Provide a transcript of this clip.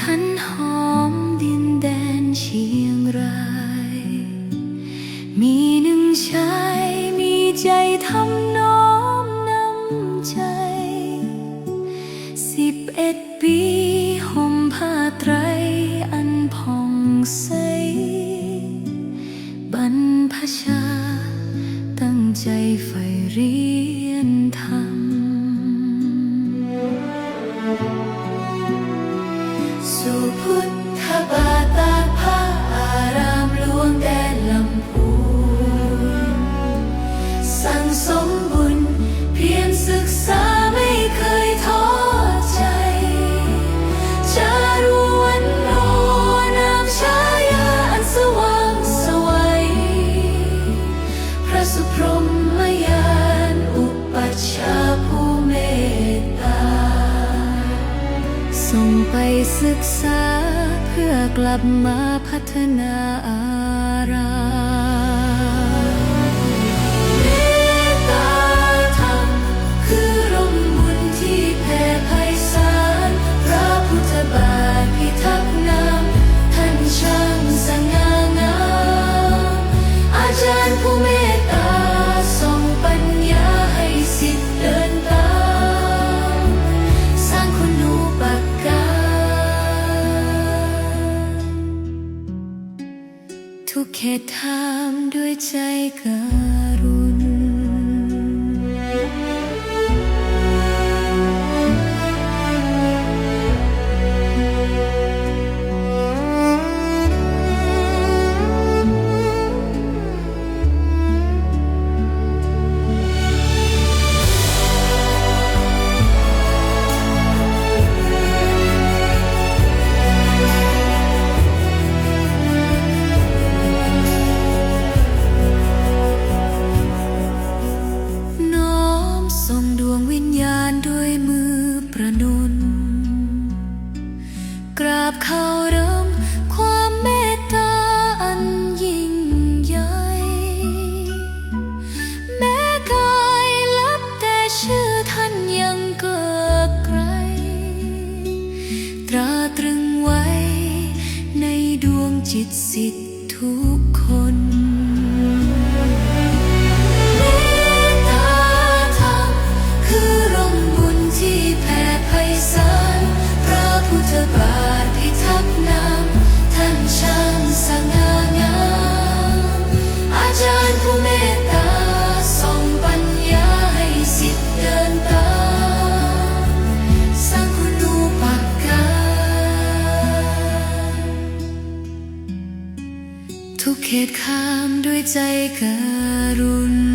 ขันหอมดินแดนเชียงราย มีหนึ่งชายมีใจทำน้อมนำใจ สิบเอ็ดปีห่มผ้าไตรอันผ่องใส บรรพชาตั้งใจใฝ่รี ศึกษาเพื่อกลับมาพัฒนาอาราม แค่ถามด้วยใจกัน กราบเขาเริ่มความเมตตาอันยิ่งใหญ่ แม้กายลับแต่ชื่อท่านยังกิดไกตราตรึงไว้ในดวงจิตสิทธทุก เขตข้ามด้วยใจการุณ